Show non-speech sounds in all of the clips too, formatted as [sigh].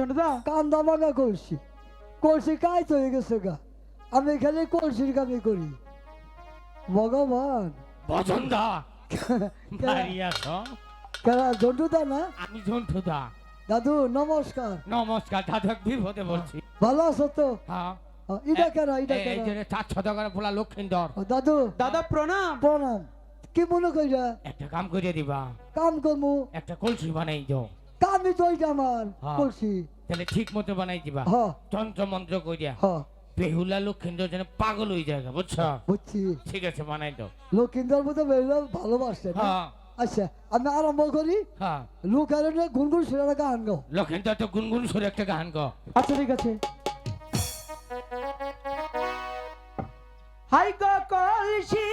ঝন্টুদা কান্দা ভাঙা কলসি। কলসি কাজ হয়ে গেছে গা। আমি খালি কলসির কামই করি। ভগবান। [laughs] না? আমি দাদু নমস্কার। নমস্কার দাদু এক বিপদে বলছি? ভালো আছো তো? হ্যাঁ। ইটা এই লক্ষিন্দর। দাদু। দাদা প্রণাম। প্রণাম। কি মনে কইরা? একটা কাম করে দিবা। কাম করমু। একটা কলসি বানাই দাও। তো তাহলে ঠিক মতো বানাই দিবা। হ। তন্ত্র মন্ত্র বেহুলা লক্ষিন্দর যেন পাগল হয়ে যায় বুঝছ? বুঝছি। ঠিক আছে বানাই দাও। লক্ষিন্দর মতো বেরোলে ভালোবাসে হ্যাঁ আচ্ছা আমি আরম্ভ করি। হ্যাঁ লোকের গুনগুন সুরা গান গাও। লক্ষিন্দর তো গুনগুন সুরে একটা গান গো আচ্ছা ঠিক আছে। হাই গো কলসি।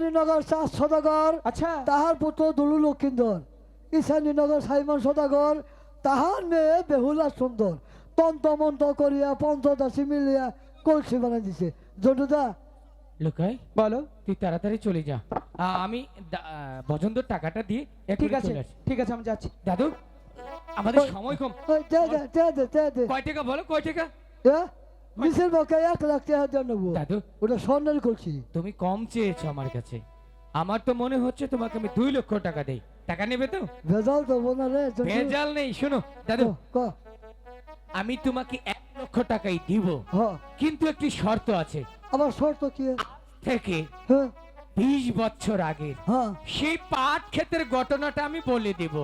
উজানিনগর চার সদাগর আচ্ছা। তাহার পুত্র দুলু লক্ষিন্দর। ঈশানীনগর সাইমন সদাগর তাহার মেয়ে বেহুলা সুন্দর। তন্ত মন্ত করিয়া পঞ্চদাসী মিলিয়া কলসি বানাই দিছে। জন্টুদা লোকাই বলো। তুই তাড়াতাড়ি চলে যা। আমি বজন্তর টাকাটা দিয়ে ঠিক আছে ঠিক আছে আমি যাচ্ছি। দাদু আমাদের সময় কম। কয় টাকা বলো কয় টাকা? এ মিশের বকে এক লাখ টাকা দিয়ে নেব দাদু। ওটা স্বর্ণের কলসি। তুমি কম চেয়েছো আমার কাছে। আমার তো মনে হচ্ছে তোমাকে আমি দুই লক্ষ টাকা দেই। টাকা নেবে তো? ভেজাল তো বোনা রে ভেজাল নেই শোনো দাদু। আমি তোমাকে এক লক্ষ টাকাই দিব। কিন্তু একটি শর্ত আছে। আমার শর্ত কি? থেকে হ্যাঁ বিশ বছর হ্যাঁ সেই পাট ক্ষেতের ঘটনাটা আমি বলে দেব।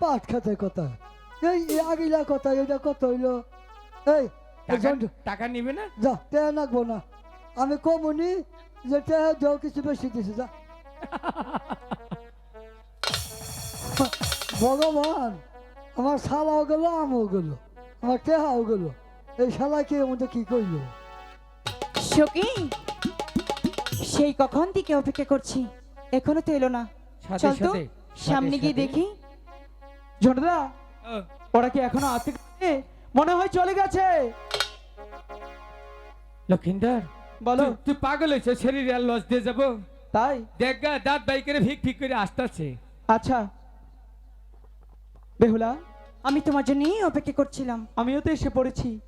পাট খাতে কথা। এই আগিলা কথা এটা কত হইল? এই টাকা নিবে না? যা টেয়া নাকবো না। আমি কমুনি যে টেয়া যাও কিছু বেশি দিছি যা। [laughs] ভগবান আমার শালাও গেল আমও গেল আমার টেহাও গেল। এই শালাকে মধ্যে কি করল সখী সেই কখন থেকে অপেক্ষা করছি? এখনও তো এলো না। চল তো সামনে গিয়ে দেখি। ঝন্টুদা ওরা কি এখনও আতে মনে হয় চলে গেছে। লক্ষিন্দর বলো। তুই- পাগল হয়েছে শরীরে আর লস দিয়ে যাব। তাই? দেখ গা দাঁত বাইকের ভিক ভিক করে আসতেছে। আচ্ছা। বেহুলা? আমি তোমার জন্যই অপেক্ষা করছিলাম। আমিও তো এসে পড়েছি।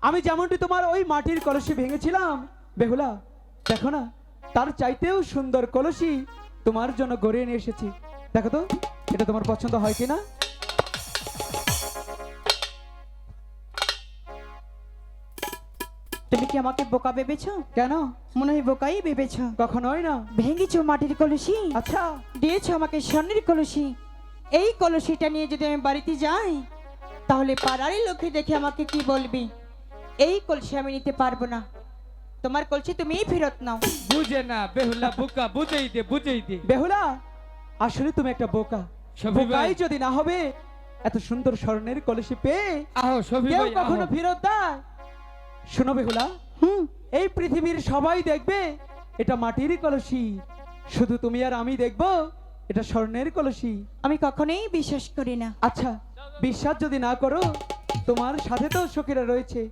আমি যেমনটি তোমার ওই মাটির কলসি ভেঙেছিলাম। বেহুলা দেখো না তার চাইতেও সুন্দর কলসি তোমার জন্য গড়িয়ে নিয়ে এসেছি। দেখো তো এটা তোমার পছন্দ হয় কিনা তুমি কি আমাকে বোকা ভেবেছো? কেন? মনে হয় বোকাই ভেবেছো। কখনোই না। ভেঙেছো মাটির কলসি? আচ্ছা। দিয়েছ আমাকে স্বর্ণের কলসি। এই কলসিটা নিয়ে যদি আমি বাড়িতে যাই তাহলে পাড়ারই লোকে দেখে আমাকে কি বলবি? এই কলসি আমি নিতে পারব না। তোমার কলসি তুমিই ফেরত নাও। বুঝে না বেহুলা বুকা বুঝেই দে বুঝেই দে। বেহুলা আসলে তুমি একটা বোকা। সফি বোকাই যদি না হবে এত সুন্দর স্বর্ণের কলসি পেয়ে আহো কেউ ভাই কখনো। ফেরত দেয়? শোনো বেহুলা। হুম। এই পৃথিবীর সবাই দেখবে এটা মাটির কলসি। শুধু তুমি আর আমি দেখব এটা স্বর্ণের কলসি। আমি কখনোই বিশ্বাস করি না। আচ্ছা বিশ্বাস যদি না করো তোমার সাথে তো সখীরা রয়েছে।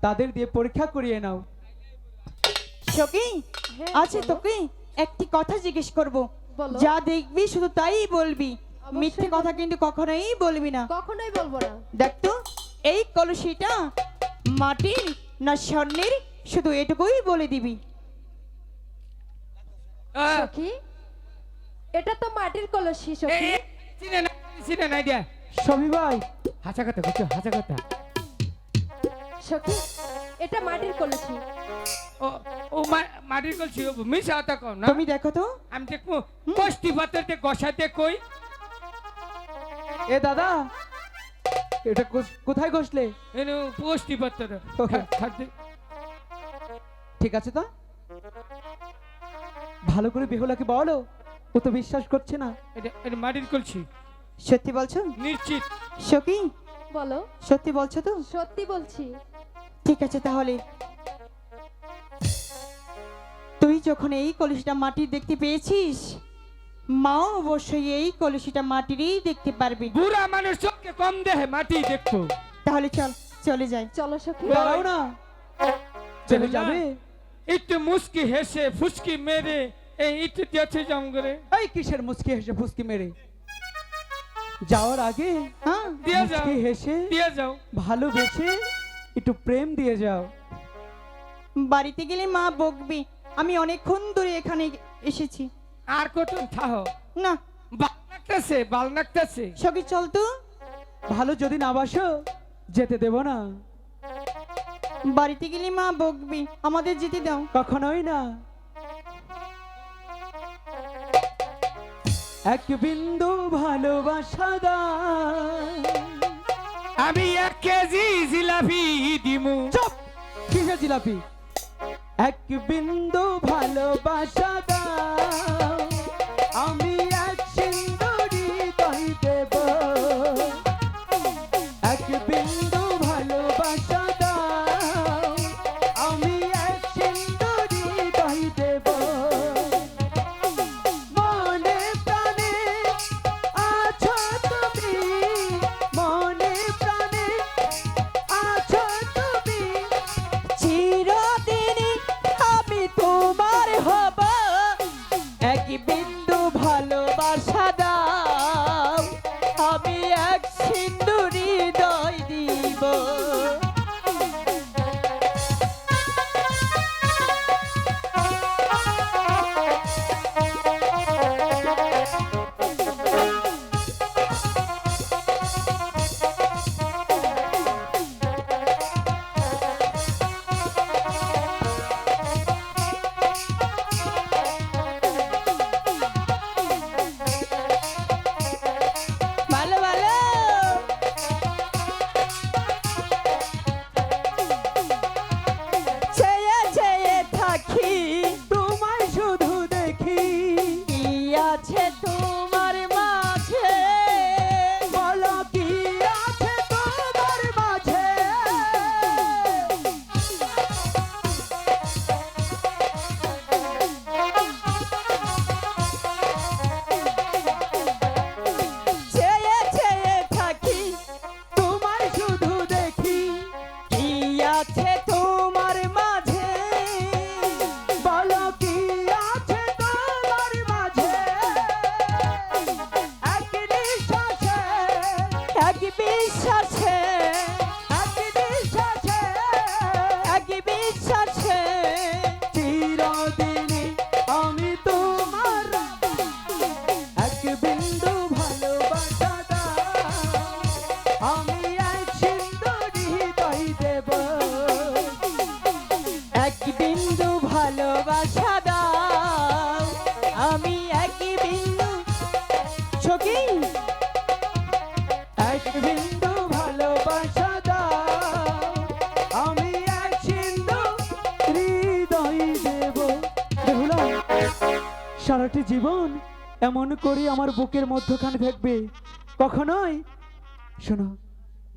তাদের দিয়ে পরীক্ষা করিয়ে নাও। সখী হ্যাঁ, আচ্ছা বলো। তোকে একটি কথা জিজ্ঞেস করব। যা দেখবি শুধু তাই বলবি। মিথ্যে কথা কিন্তু কখনোই বলবি না। কখনোই বলব না। দেখ তো এই কলসিটা মাটির না স্বর্ণের? শুধু এটুকুই বলে দিবি। এটা তো মাটির কলসি এই, চিনে না চিনে নাই দিয়া সবই ভাই। হাসা কথা বুঝছ হাসা কথা। সখী এটা মাটির কলসি। ও মাটির কলছি ও মিশা কথা কম না। তুমি দেখো তো। আমি দেখব কষ্টি পাথরতে গসাতে কই? এ দাদা এটা কোথায় ঘষলে? ঠিক আছে তো? ভালো করে বেহুলাকে বলো। ও তো বিশ্বাস করছে না। এটা এটা মাটির কলছি সত্যি বলছো? নিশ্চিত। সখী? বলো। সত্যি বলছো তো? সত্যি বলছি। ঠিক আছে তাহলে। তুই যখন এই কলসিটা মাটির দেখতে পেয়েছিস মাও অবশ্যই এই কলসিটা মাটিরই দেখতে পারবে। বুড়া মানুষ চোখকে কম দেহে মাটি দেখব। তাহলে চল চলে যাই। চলো সখী। দাঁড়াও না। চলে যাবে? একটু মুস্কি হেসে ফুসকি মেরে এই একটু দিয়েছে জম করে এই কিসের মুচকি হেসে ফুসকি মেরে? যাওয়ার আগে হ্যাঁ দিয়ে যাও। হেসে দিয়ে যাও। ভালোবেসে একটু প্রেম দিয়ে যাও। বাড়িতে গেলে মা বকবে। আমি অনেকক্ষণ ধরে এখানে এসেছি। আর কত থাহ? না। বাল নাকতেছে বাল নাকতেছে। সখী চল তো। ভালো যদি না বাসো যেতে দেব না। বাড়িতে গেলে মা বকবে আমাদের যেতে দাও। কখনোই না। এক বিন্দু ভালোবাসা দাও। আমি এক কেজি জিলাপি দিমু। চুপ। কিসের জিলাপি? এক বিন্দু ভালোবাসা দাও সারাটি জীবন এমন করে আমার বুকের মধ্যখানে থাকবে। কখনোই? শোনো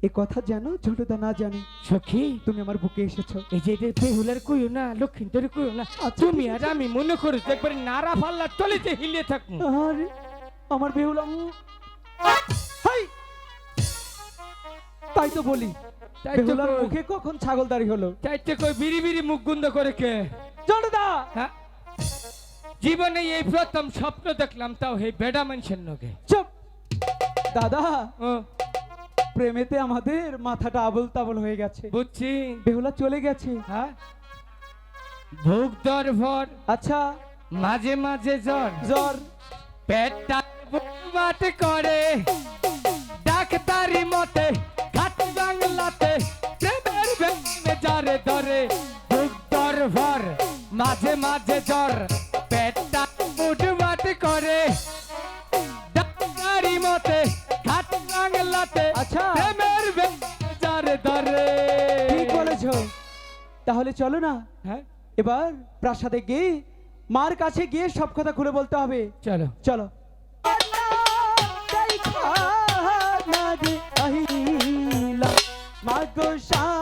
এ কথা জানো ছোটদা না জানে। সখী তুমি আমার বুকে এসেছ। এই যে এটা বেহুলার কইও না লক্ষ্মীন্তরে কইও না আচ্ছা, তুমি আর আমি মনে করি একবার নারা ফাল্লা টলিতে হিলিয়ে থাকব। আর আমার বেহুলা হাই! তাই তো বলি তাই তো বেহুলার মুখে কখন ছাগলদারি হলো? চাইতে কই বিড়ি বিড়ি মুখ গুন্দ করে কে? ছোটদা হ্যাঁ? জীবনে এই প্রথম স্বপ্ন দেখলাম তাও এই বেডা মানুষের নগে চুপ! দাদা প্রেমেতে আমাদের মাথাটা আবল তাবল হয়ে গেছে। বুঝছি। বেহুলা চলে গেছে। হ্যাঁ? ভুক দর ভর আচ্ছা। মাঝে মাঝে জ্বর। জ্বর। পেটটা করে ডাক্তারি মতে না? হ্যাঁ? এবার প্রাসাদে গিয়ে মার কাছে গিয়ে সব কথা খুলে বলতে হবে। চলো। চলো। মাগো শানো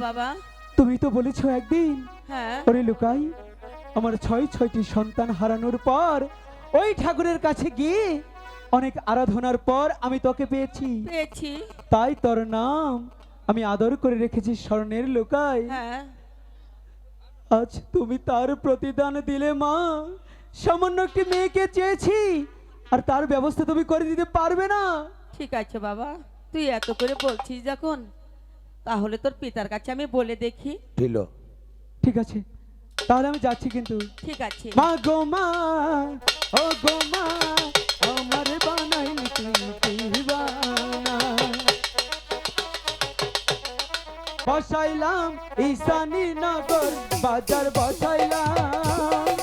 বাবা। তুমি তো বলেছ একদিন। হ্যাঁ। ওরে লুকাই আমার ছয় ছয়টি সন্তান হারানোর পর ওই ঠাকুরের কাছে গিয়ে অনেক আরাধনার পর আমি তোকে পেয়েছি। পেয়েছি। তাই তোর নাম আমি আদর করে রেখেছি স্মরণের লুকাই। হ্যাঁ। আজ তুমি তার প্রতিদান দিলে মা। সামান্য একটি মেয়েকে চেয়েছি আর তার ব্যবস্থা তুমি করে দিতে পারবে না। ঠিক আছে বাবা তুই এত করে বলছিস যখন তাহলে তোর পিতার কাছে আমি বলে দেখি। ঠিক আছে তাহলে আমি যাচ্ছি কিন্তু। ঠিক আছে। মা গো মা ও গো মা আমার বানাইলি তুই দিবানা বসাইলাম ঈশানী নগর বাজার বসাইলাম।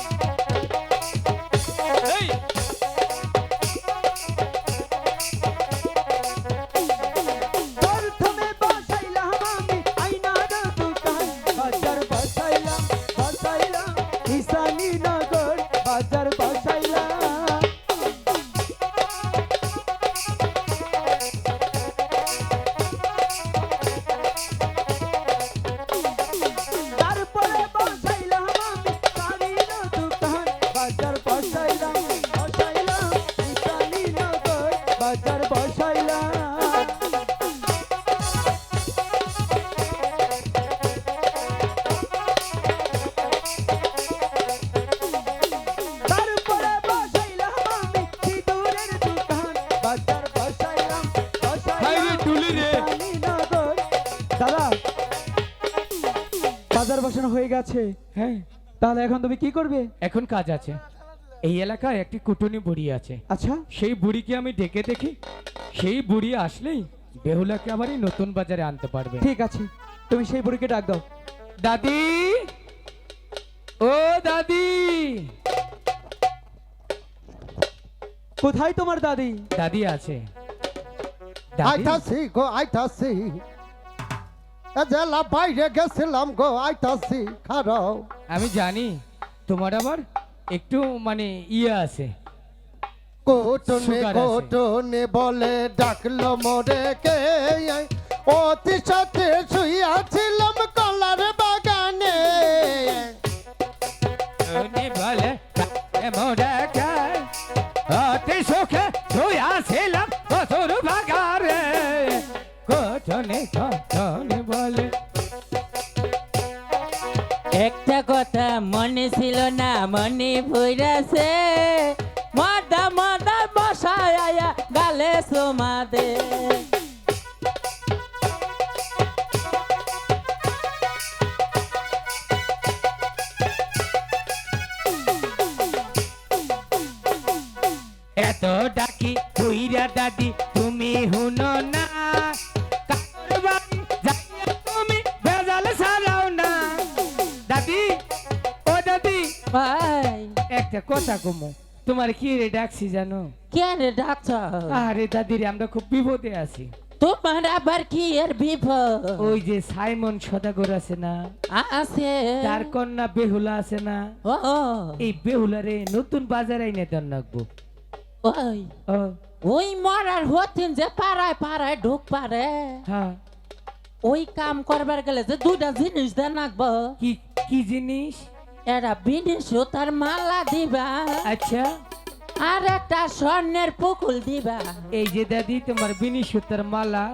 এখন তুমি কি করবে? এখন কাজ আছে। এই এলাকায় একটি কুটুনি বুড়ি আছে। আচ্ছা। সেই বুড়িকে আমি ডেকে দেখি সেই বুড়ি আসলেই বেহুলাকে আবার এই নতুন বাজারে আনতে পারবে। ঠিক আছে তুমি সেই বুড়িকে ডাক দাও। দাদি! ও দাদি! কোথায় তোমার দাদি? দাদি আছে। আইতাছি গো আইতাছি। জেলা বাইরে গেছিলাম গো আইতাছি খারাও আমি জানি তোমার আবার একটু মানে ইয়ে আছে। কোটনে কোটনে বলে ডাকলো মোরে কে। অতি সাথে শুইয়াছিলাম কলার কথা মনে ছিল না মনে ভৈরাছে মদা মদা বসায় গালে সোমাদে কমো তোমার কি রে ডাকছি জানো? কে রে ডাক্তার? আরে দাদি রে আমরা খুব বিপদে আছি। তোমার আবার কি এর বিপদ? ওই যে সাইমন সদাগর আছে না? আছে। তার কন্যা বেহুলা আছে না? ও। এই বেহুলারে নতুন বাজার আইনে দেন রাখব ওই। ওই মরার হতেন যে পাড়ায় পাড়ায় ঢুক পারে। হ্যাঁ। ওই কাম করবার গেলে যে দুটা জিনিস দেন রাখব কি কি জিনিস? এরা বিদেশ তার মালা দিবা। আচ্ছা। আর একটা স্বর্ণের পুকুল দিবা। এই যে দাদি তোমার বিনি সুতার মালা।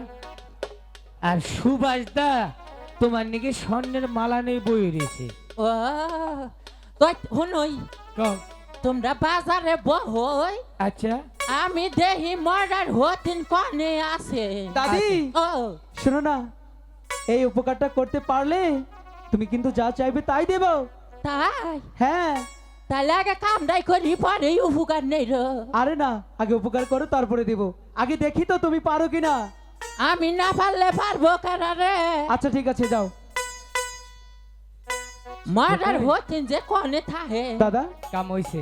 আর সুভাষ দা তোমার নাকি স্বর্ণের মালা নেই বই রয়েছে ও কও। তোমরা বাজারে বহই। আচ্ছা। আমি দেহি মরার হতিন কনে আছে। দাদি ও। শোনো না এই উপকারটা করতে পারলে তুমি কিন্তু যা চাইবে তাই দেব। তাই? হ্যাঁ। তাহলে আগে করি পরে উপকার নেই র। আরে না আগে উপকার করো তারপরে দেব। আগে দেখি তো তুমি পারো কিনা। আমি না পারলে পারব কারারে আচ্ছা ঠিক আছে যাও। মরার হতিন যে কনে থাহে। দাদা? কাম হইছে।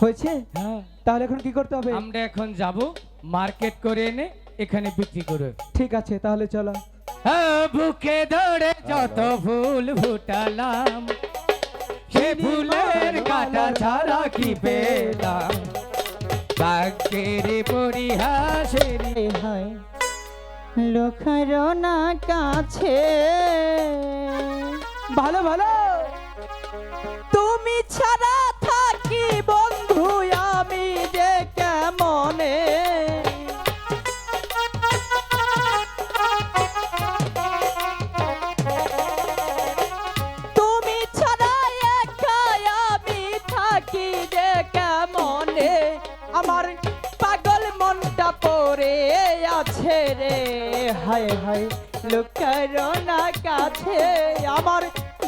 হয়েছে? হ্যাঁ। তাহলে এখন কি করতে হবে? আমরা এখন যাব মার্কেট করে এনে এখানে বিক্রি করে। ঠিক আছে তাহলে চলো। হ্যাঁ, বুকে ধরে যত ফুল ফুটালাম। ফুলের কাটা ছাড়া কি পেলাম? ভাগ্যের পরিহাসের হয় লোকের না কাছে। ভালো ভালো। তুমি হায় হায় লোকের না কাছে, আমার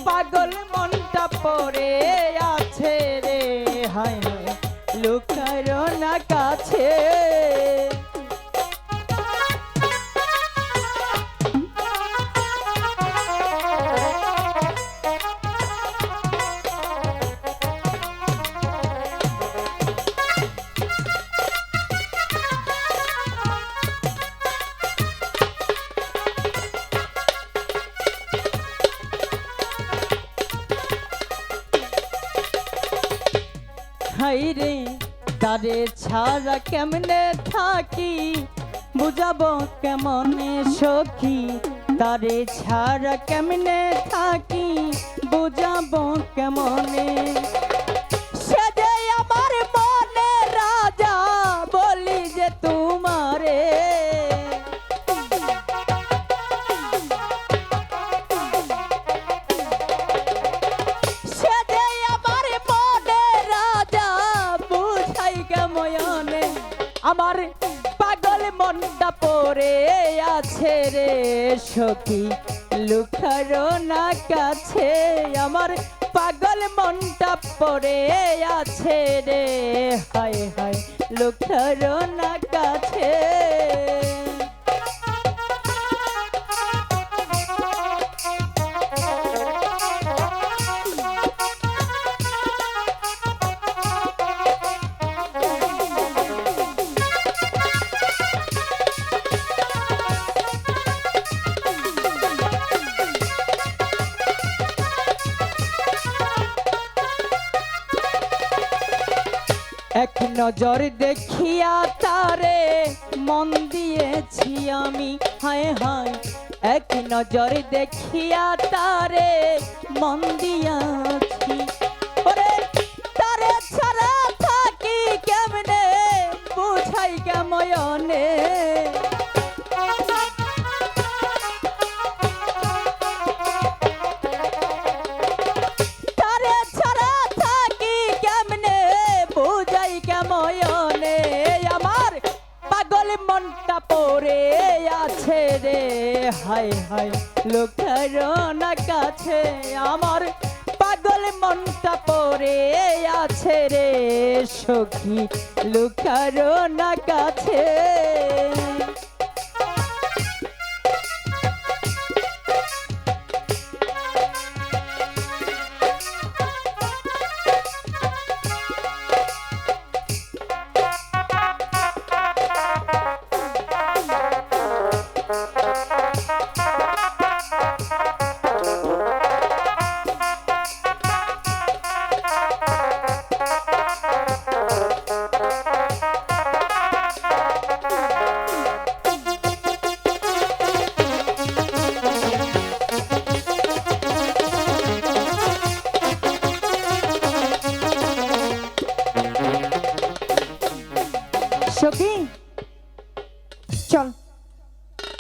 পাগল মনটা পড়ে আছে রে। হায় হায় লোকের না কাছে। হাইরে তারে ছাড়া কেমনে থাকি? বুঝাবো কেমনে সখী? তারে ছাড়া কেমনে থাকি? বুঝাবো কেমনে? সখী লুখারো না কাছে আমার পাগল মনটা পড়ে আছে রে। হায় হায় লুখারো না এক নজর দেখিয়া তারে মন দিয়েছি আমি। হায় হায়, এক নজর দেখিয়া তারে মন দিয়াছি। ওরে, তারে ছাড়া থাকি কেমনে? বুঝাই কেময়নে আছে রে সখী লুকারো না কাছে।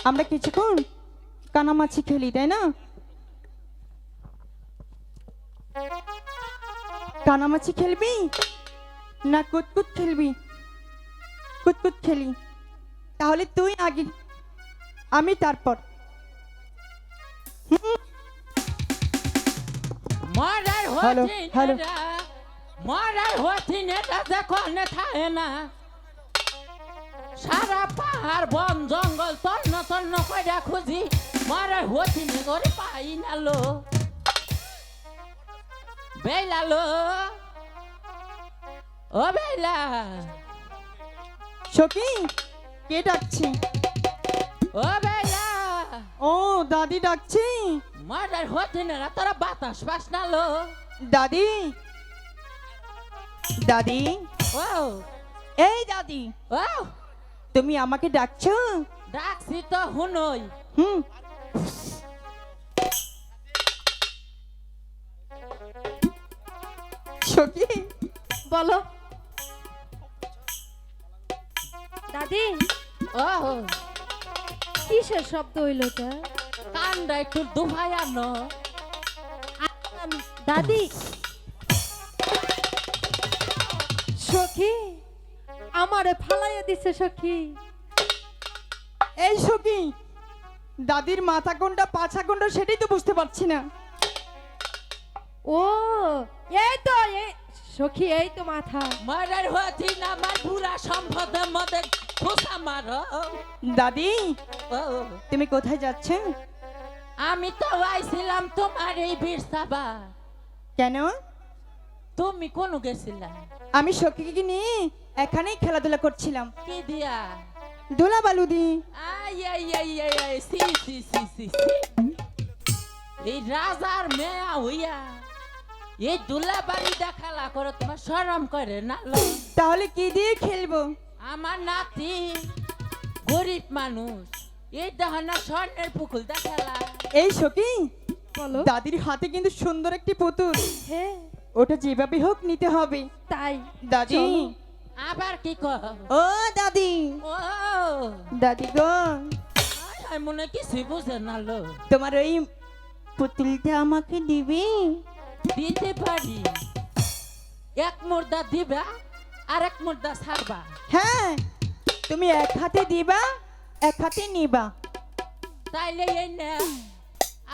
আমরা কিছুক্ষণ কানামাছি খেলি তাই না? কানামাছি খেলবি না কুতকুত খেলবি? কুতকুত খেলি। তাহলে তুই আগে আমি তারপর। মরার হ্যালো, হ্যালো। মরার হতি নেটা দেখো নে থাকে না সারা পাহাড় বন জঙ্গল তন্ন তন্ন কইরা খুঁজি। মরার হতি করে পাই না লো। বেলা লো। ও বেলা। সখী কে ডাকছি? ও বেলা। ও দাদি ডাকছি। মরার হতি নেরা তোরা বাতাস পাস না লো। দাদি। দাদি। ও। এই দাদি। ও। তুমি আমাকে ডাকছো? ডাকছি তো হুনই হুম। সখী বলো। দাদি ও কিসের শব্দ হইল এটা? কানটা একটু দুভাই আনো দাদি। সখী আমারে ফালাইয়া দিছে সখী। এই সখী দাদির মাথা কোনটা পাছা কোনটা সেটাই তো বুঝতে পারছি না। ও এই তো এই সখী এই তো মাথা। মারার হতি না আমার পুরা সম্পদের মধ্যে খোসা মারো। দাদি ও। তুমি কোথায় যাচ্ছ? আমি তো আইছিলাম তোমার এই বীরসাবা কেন? তুমি কোন গেছিলা? আমি সখীকে নিয়ে এখানেই খেলাধুলা করছিলাম। কি দিয়া? দোলা বালুদি। আই আই আই আই আই সি সি সি। এই রাজার মেয়া হইয়া এই দুলা বাড়ি দেখালা করে তোমার শরম করে না তাহলে কি দিয়ে খেলব? আমার নাতি গরিব মানুষ এই দহনা স্বর্ণের পুকুল দেখালা এই সখী বলো। দাদির হাতে কিন্তু সুন্দর একটি পুতুল। হ্যাঁ। ওটা যেভাবে হোক নিতে হবে। তাই। দাদি চলো। আবার কি কর ও দাদি। ও। দাদি গো। আয় মনে কিছু বুঝে না লো। তোমার ওই পুতুলটা আমাকে দিবি? দিতে পারি। এক মুর্দা দিবা আর এক মুর্দা ছাড়বা। হ্যাঁ তুমি এক হাতে দিবা এক হাতে নিবা। তাইলে এই না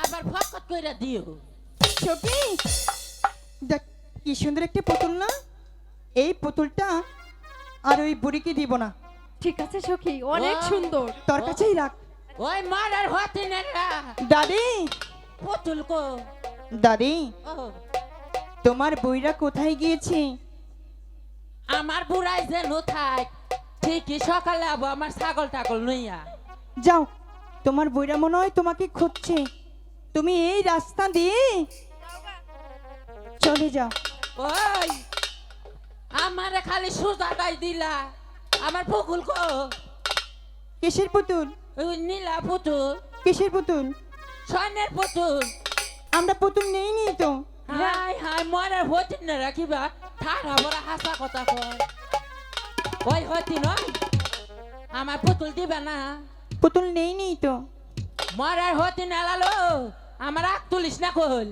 আবার ফকত কইরা দিও। সখী দেখ কি সুন্দর একটি পুতুল না? এই পুতুলটা আর ওই বুড়িকে দিব না। ঠিক আছে সখী অনেক সুন্দর। তোর কাছেই রাখ। ওই মারার হতে না দাদি। পুতুল কো। দাদি তোমার বইরা কোথায় গিয়েছে? আমার বুড়াই যেন থাক ঠিকই সকালে আবো আমার ছাগল টাগল নইয়া যাও তোমার বইরা মনে হয় তোমাকে খুঁজছে। তুমি এই রাস্তা দিয়ে চলে যাও। ওই আমারে খালি সুজাটাই দিলা। আমার পুকুল কো। কিসের পুতুল? ওই নীলা পুতুল। কিসের পুতুল? স্বর্ণের পুতুল। আমরা পুতুল নেই নি তো হাই হাই মরার হতি না রাখিবা ঠাড়া বড় হাসা কথা কয়। ওই হতি নয় আমার পুতুল দিবা না। পুতুল নেই নি তো। মরার হতি না লালো আমার আগ তুলিস না কল।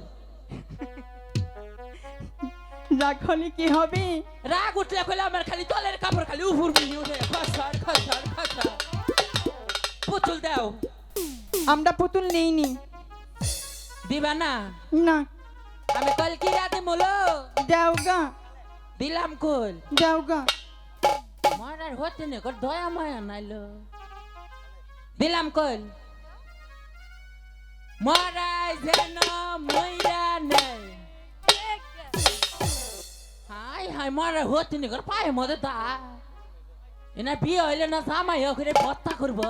রাগ হলে কি হবে? রাগ উঠলে কইলে আমার খালি তলের কাপড় খালি মিহি উঠে। খসর খসর খসর। পুতুল দাও। আমরা পুতুল দিবা না? না। আমি কল কি রাতে মোলো। যাও গা। দিলাম কল। যাও গা। মরার হতে নে কর দয়া মায়া নাইলো। দিলাম কল। মরাই যেন মইরা হাই মরার হতে নে কর পায়ে মধ্যে দা এনা বিয়ে হইলে না জামাই করে ভত্তা করব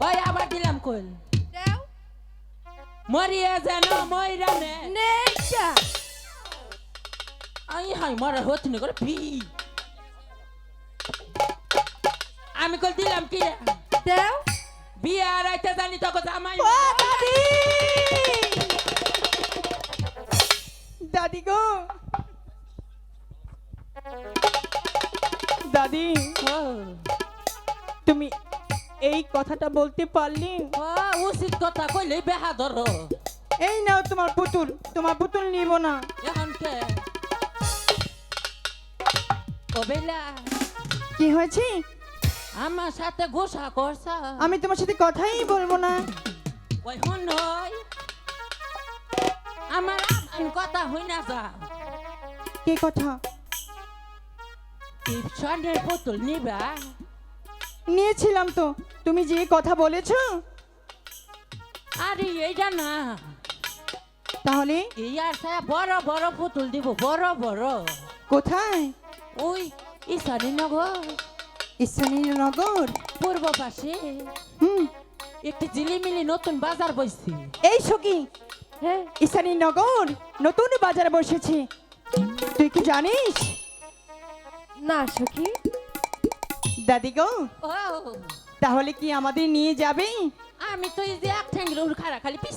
ওই আবার দিলাম দাও মরিয়া যেন মইরা নে নেইটা আই হাই মরার হতে নে কর ভি আমি কল দিলাম কি রে? দাও বিয়ে আর আইতে জানি তোকে জামাই ও দাদি দাদি গো দাদি তুমি এই কথাটা বলতে পারলি? উচিত কথা কইলে বেহা ধর এই নাও তোমার পুতুল তোমার পুতুল নিব না। এখন কে? হয়েছে? আমার সাথে গোসা করছা। আমি তোমার সাথে কথাই বলব না। হই আমার কথা হই না যা। কি কথা? টিপসনের পুতুল নিবা? নিয়েছিলাম তো। তুমি যে কথা বলেছ। আরে এইটা না। তাহলে? এই আর ছায়া বড় বড় পুতুল দিব বড় বড়। কোথায়? ওই ইসারি নগর ঈশ্বরীর নগর পূর্ব পাশে। হুম। একটি জিলিমিলি নতুন বাজার বসছি এই সখী হ্যাঁ। ঈশানী নগর নতুন বাজার বসেছে। তুই কি জানিস? না সখী। দাদি গো ও। তাহলে কি আমাদের নিয়ে যাবে? আমি তো এই যে এক ঠ্যাংরে খারা খালি পিছ